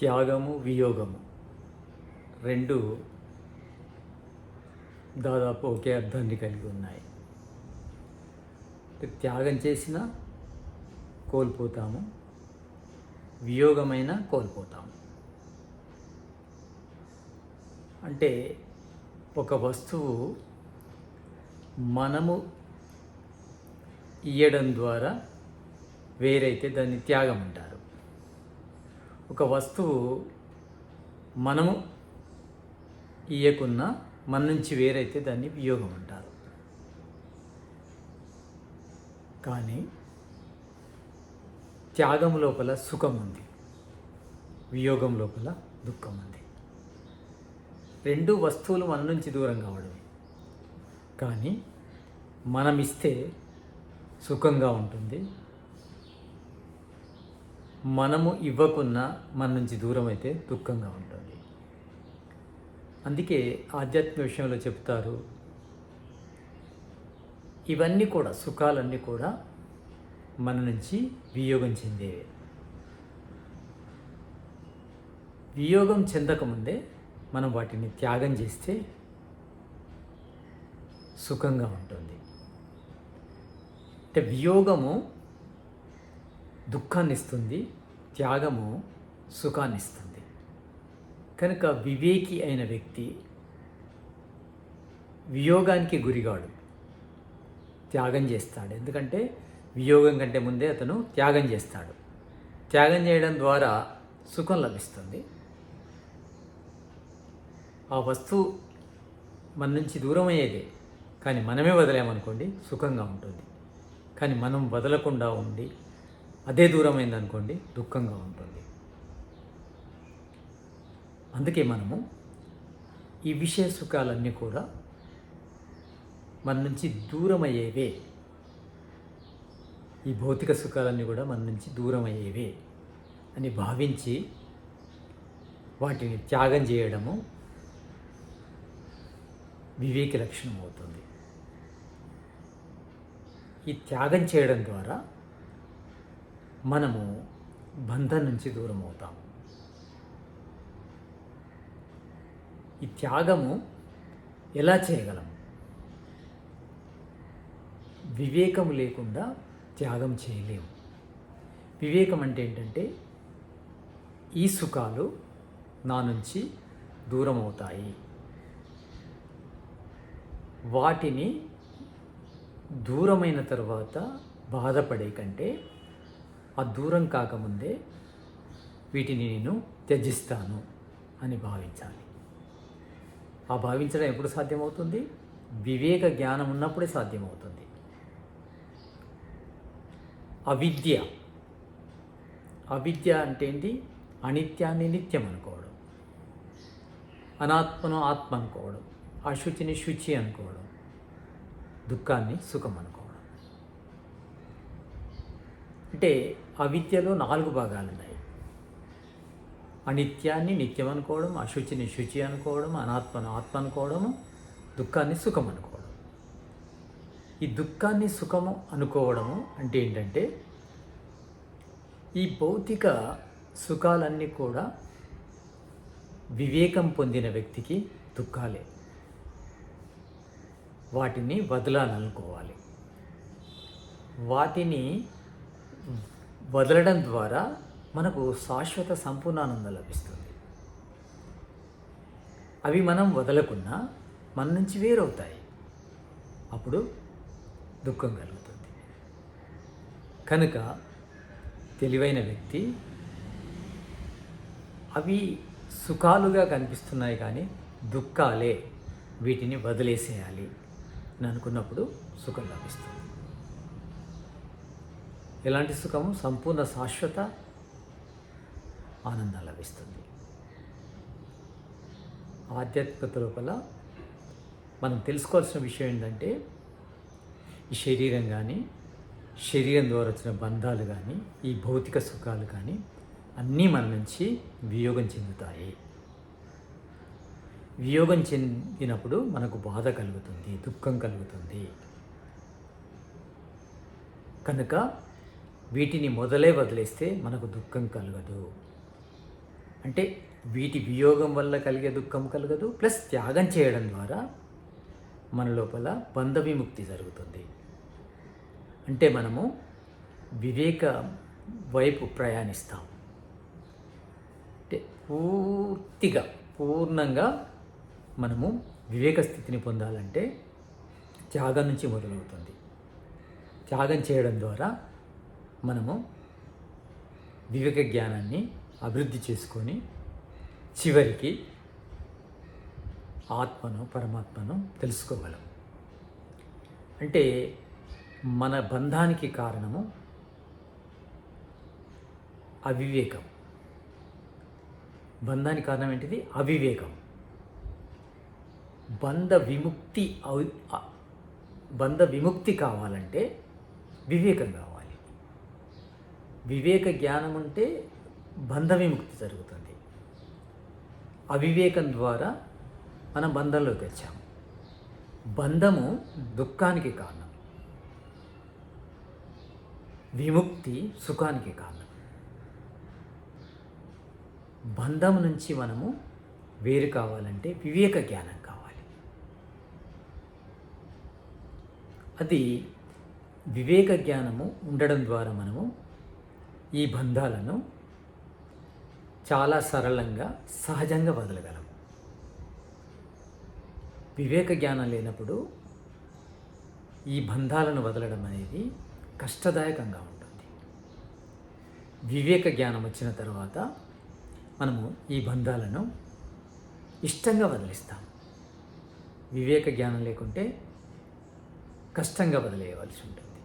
త్యాగము వియోగము. రెండు దాదాపు ఒకే అర్థాన్ని కలిగి ఉన్నాయి. త్యాగం చేసిన కోల్పోతాము వియోగమైన కోల్పోతాము. అంటే ఒక వస్తువు మనము ఇయ్యడం ద్వారా వేరైతే దాన్ని త్యాగం అంటారు. ఒక వస్తువు మనము ఇయ్యకున్నా మన నుంచి వేరైతే దాన్ని వియోగం అంటారు. కానీ త్యాగం లోపల సుఖం ఉంది. వియోగం లోపల దుఃఖం ఉంది. రెండు వస్తువులు మన నుంచి దూరం కావడమే. కానీ మనం ఇస్తే సుఖంగా ఉంటుంది. మనము ఇవ్వకున్నా మన నుంచి దూరం అయితే దుఃఖంగా ఉంటుంది. అందుకే ఆధ్యాత్మిక విషయంలో చెప్తారు ఇవన్నీ కూడా సుఖాలన్నీ కూడా మన నుంచి వియోగం చెందేవే. వియోగం చెందకముందే మనం వాటిని త్యాగం చేస్తే సుఖంగా ఉంటుంది. అంటే వియోగము దుఃఖాన్ని ఇస్తుంది త్యాగము సుఖాన్ని ఇస్తుంది కనుక వివేకి అయిన వ్యక్తి వియోగానికి గురిగాడు. త్యాగం చేస్తాడు. ఎందుకంటే వియోగం కంటే ముందే అతను త్యాగం చేస్తాడు. త్యాగం చేయడం ద్వారా సుఖం లభిస్తుంది. ఆ వస్తువు మన నుంచి దూరం అయ్యేదే. కానీ మనమే వదిలేమనుకోండి సుఖంగా ఉంటుంది. కానీ మనం వదలకుండా ఉండి అదే దూరమైంది అనుకోండి దుఃఖంగా ఉంటుంది. అందుకే మనము ఈ విషయ సుఖాలన్నీ కూడా మన నుంచి దూరమయ్యేవే. ఈ భౌతిక సుఖాలన్నీ కూడా మన నుంచి దూరం అయ్యేవే అని భావించి వాటిని త్యాగం చేయడము వివేక లక్షణం అవుతుంది ఈ త్యాగం చేయడం ద్వారా మనము బంధం నుంచి దూరం అవుతాం ఈ త్యాగము ఎలా చేయగలం? వివేకం లేకుండా త్యాగం చేయలేము. వివేకం అంటే ఏంటంటే ఈ సుఖాలు నా నుంచి దూరం అవుతాయి. వాటిని దూరమైన తర్వాత బాధపడే కంటే ఆ దూరం కాకముందే వీటిని నేను త్యజిస్తాను అని భావించాలి. ఆ భావించడం ఎప్పుడు సాధ్యమవుతుంది? వివేక జ్ఞానం ఉన్నప్పుడే సాధ్యమవుతుంది. అవిద్య. అవిద్య అంటే ఏంటి? అనిత్యాన్ని నిత్యం అనుకోవడం. అనాత్మను ఆత్మ అనుకోవడం. అశుచిని శుచి అనుకోవడం. దుఃఖాన్ని సుఖం అనుకోవడం. అంటే ఆ విద్యలో నాలుగు భాగాలు ఉన్నాయి అనిత్యాన్ని నిత్యం అనుకోవడం అశుచిని శుచి అనుకోవడం అనాత్మను ఆత్మ అనుకోవడము దుఃఖాన్ని సుఖం అనుకోవడం ఈ దుఃఖాన్ని సుఖము అనుకోవడము అంటే ఏంటంటే ఈ భౌతిక సుఖాలన్నీ కూడా వివేకం పొందిన వ్యక్తికి దుఃఖాలే. వాటిని వదలాలనుకోవాలి. వాటిని వదలడం ద్వారా మనకు శాశ్వత సంపూర్ణానందం లభిస్తుంది. అవి మనం వదలకున్నా మన నుంచి వేరవుతాయి. అప్పుడు దుఃఖం కలుగుతుంది. కనుక తెలివైన వ్యక్తి అవి సుఖాలుగా కనిపిస్తున్నాయి కానీ దుఃఖాలే వీటిని వదిలేసేయాలి అని అనుకున్నప్పుడు సుఖం లభిస్తుంది. ఎలాంటి సుఖము? సంపూర్ణ శాశ్వత ఆనందం లభిస్తుంది. ఆధ్యాత్మికత లోపల మనం తెలుసుకోవాల్సిన విషయం ఏంటంటే ఈ శరీరం కానీ శరీరం ద్వారా వచ్చిన బంధాలు కానీ ఈ భౌతిక సుఖాలు కానీ అన్నీ మన నుంచి వియోగం చెందుతాయి. వియోగం చెందినప్పుడు మనకు బాధ కలుగుతుంది దుఃఖం కలుగుతుంది. కనుక వీటిని మొదలే వదిలేస్తే మనకు దుఃఖం కలగదు. అంటే వీటి వియోగం వల్ల కలిగే దుఃఖం కలగదు. ప్లస్ త్యాగం చేయడం ద్వారా మన లోపల బంధ విముక్తి జరుగుతుంది. అంటే మనము వివేక వైపు ప్రయాణిస్తాం. అంటే పూర్తిగా పూర్ణంగా మనము వివేక స్థితిని పొందాలంటే త్యాగం నుంచి మొదలవుతుంది. త్యాగం చేయడం ద్వారా మనము వివేక జ్ఞానాన్ని అభివృద్ధి చేసుకొని చివరికి ఆత్మను పరమాత్మను తెలుసుకోగలం. అంటే మన బంధానికి కారణము అవివేకం. బంధానికి కారణం ఏంటిది? అవివేకం. బంధ విముక్తి అవి- బంధ విముక్తి కావాలంటే వివేకం కావాలి వివేక జ్ఞానం ఉంటే బంధ విముక్తి జరుగుతుంది. అవివేకం ద్వారా మనం బంధంలోకి వచ్చాము బంధము దుఃఖానికి కారణం. విముక్తి సుఖానికి కారణం. బంధం నుంచి మనము వేరు కావాలంటే వివేక జ్ఞానం కావాలి. అది వివేక జ్ఞానము ఉండడం ద్వారా మనము ఈ బంధాలను చాలా సరళంగా సహజంగా వదలగలం. వివేక జ్ఞానం లేనప్పుడు ఈ బంధాలను వదలడం అనేది కష్టదాయకంగా ఉంటుంది. వివేక జ్ఞానం వచ్చిన తర్వాత మనము ఈ బంధాలను ఇష్టంగా వదిలిస్తాం. వివేక జ్ఞానం లేకుంటే కష్టంగా వదిలేయవలసి ఉంటుంది.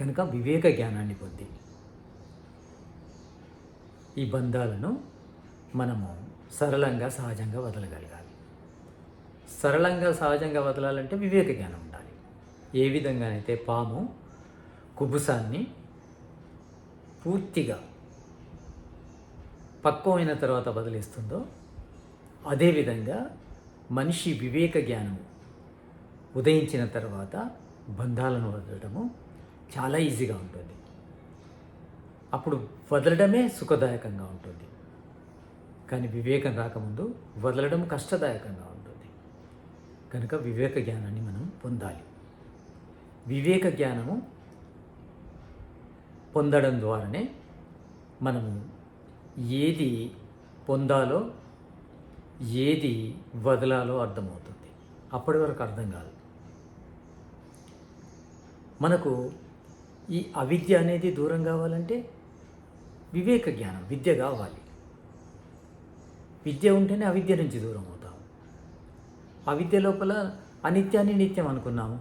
కనుక వివేక జ్ఞానాన్ని పొంది ఈ బంధాలను మనము సరళంగా సహజంగా వదలగలగాలి. సరళంగా సహజంగా వదలాలంటే వివేక జ్ఞానం ఉండాలి. ఏ విధంగానైతే పాము కుబుసాన్ని పూర్తిగా పక్వమైన తర్వాత వదిలేస్తుందో అదేవిధంగా మనిషి వివేక జ్ఞానం ఉదయించిన తర్వాత బంధాలను వదలడము చాలా ఈజీగా ఉంటుంది. అప్పుడు వదలడమే సుఖదాయకంగా ఉంటుంది. కానీ వివేకం రాకముందు వదలడం కష్టదాయకంగా ఉంటుంది. కనుక వివేక జ్ఞానాన్ని మనం పొందాలి. వివేక జ్ఞానము పొందడం ద్వారానే మనము ఏది పొందాలో ఏది వదలాలో అర్థమవుతుంది. అప్పటి వరకు అర్థం కాదు. మనకు ఈ అవిద్య అనేది దూరం కావాలంటే వివేక జ్ఞానం విద్య కావాలి. విద్య ఉంటేనే అవిద్య నుంచి దూరం అవుతాం. అవిద్య లోపల అనిత్యాన్ని నిత్యం అనుకున్నాము.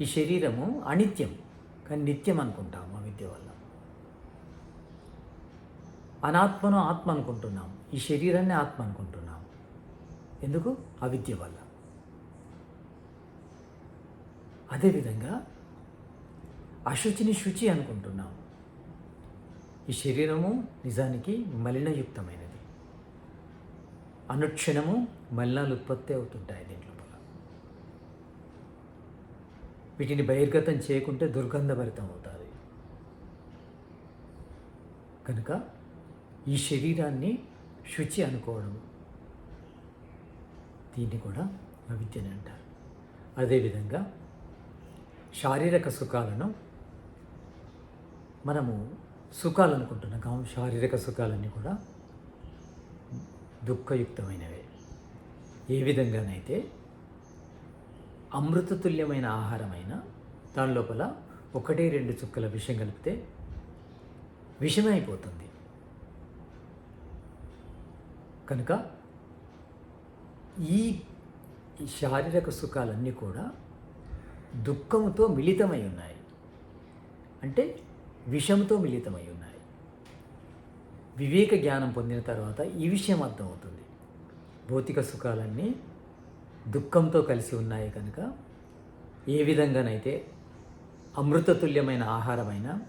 ఈ శరీరము అనిత్యం కానీ నిత్యం అనుకుంటాము అవిద్య వల్ల. అనాత్మను ఆత్మ అనుకుంటున్నాం. ఈ శరీరాన్ని ఆత్మ అనుకుంటున్నాం. ఎందుకు? అవిద్య వల్ల. అదేవిధంగా అశుచిని శుచి అనుకుంటున్నాం. ఈ శరీరము నిజానికి మలినయుక్తమైనది. అనుక్షణము మలినాలు ఉత్పత్తి అవుతుంటాయి దీంట్లో వీటిని బహిర్గతం చేయకుంటే దుర్గంధభరితం అవుతుంది. కనుక ఈ శరీరాన్ని శుచి అనుకోవడం దీన్ని కూడా అవిద్యని అంటారు. అదేవిధంగా శారీరక సుఖాలను మనము సుఖాలు అనుకుంటున్నాం కావు శారీరక సుఖాలన్నీ కూడా దుఃఖయుక్తమైనవే. ఏ విధంగానైతే అమృతతుల్యమైన ఆహారమైన దాని లోపల ఒకటి రెండు చుక్కల విషం కలిపితే విషమే అయిపోతుంది కనుక ఈ శారీరక సుఖాలన్నీ కూడా దుఃఖంతో మిళితమై ఉన్నాయి. అంటే విషంతో మిళితమై ఉన్నాయి. వివేక జ్ఞానం పొందిన తర్వాత ఈ విషయం అర్థమవుతుంది. భౌతిక సుఖాలన్నీ దుఃఖంతో కలిసి ఉన్నాయి కనుక ఏ విధంగానైతే అమృతతుల్యమైన ఆహారమైన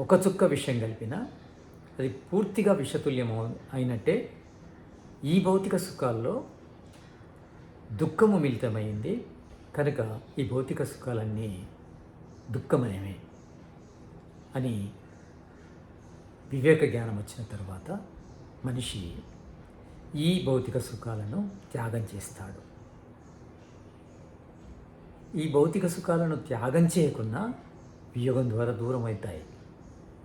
ఒక చుక్క విషయం కలిపినా అది పూర్తిగా విషతుల్యం అయినట్టే ఈ భౌతిక సుఖాల్లో దుఃఖము మిళితమైంది. కనుక ఈ భౌతిక సుఖాలన్నీ దుఃఖమయమే. అని వివేక జ్ఞానం వచ్చిన తర్వాత మనిషి ఈ భౌతిక సుఖాలను త్యాగం చేస్తాడు. ఈ భౌతిక సుఖాలను త్యాగం చేయకుండా వియోగం ద్వారా దూరం అవుతాయి.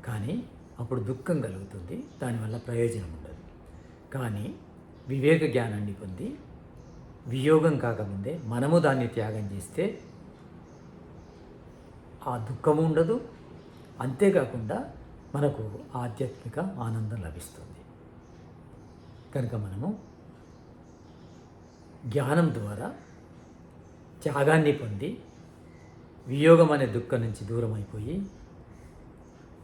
కానీ అప్పుడు దుఃఖం కలుగుతుంది. దానివల్ల ప్రయోజనం ఉండదు. కానీ వివేక జ్ఞానాన్ని పొంది వియోగం కాకముందే మనము దాన్ని త్యాగం చేస్తే ఆ దుఃఖము ఉండదు అంతేకాకుండా మనకు ఆధ్యాత్మిక ఆనందం లభిస్తుంది. కనుక మనము జ్ఞానం ద్వారా త్యాగాన్ని పొంది వియోగం అనే దుఃఖం నుంచి దూరం అయిపోయి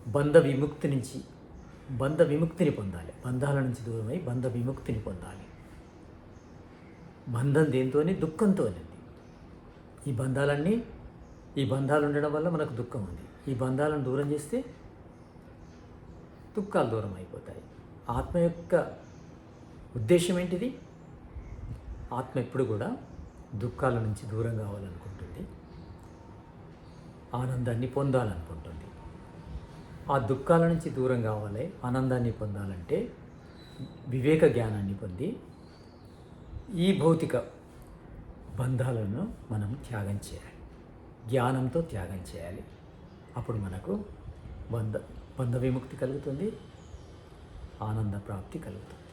బంధ విముక్తి నుంచి బంధ విముక్తిని పొందాలి. బంధాల నుంచి దూరమై బంధ విముక్తిని పొందాలి. బంధం దేంతోనే దుఃఖంతోనే. ఈ బంధాలన్నీ ఈ బంధాలు ఉండడం వల్ల మనకు దుఃఖం ఉంది. ఈ బంధాలను దూరం చేస్తే దుఃఖాలు దూరం అయిపోతాయి. ఆత్మ యొక్క ఉద్దేశం ఏంటిది? ఆత్మ ఎప్పుడు కూడా దుఃఖాల నుంచి దూరం కావాలనుకుంటుంది. ఆనందాన్ని పొందాలనుకుంటుంది. ఆ దుఃఖాల నుంచి దూరం కావాలి ఆనందాన్ని పొందాలంటే వివేక జ్ఞానాన్ని పొంది ఈ భౌతిక బంధాలను మనం త్యాగం చేయాలి. జ్ఞానంతో త్యాగం చేయాలి. అప్పుడు మనకు బంధ బంధ విముక్తి కలుగుతుంది ఆనంద ప్రాప్తి కలుగుతుంది.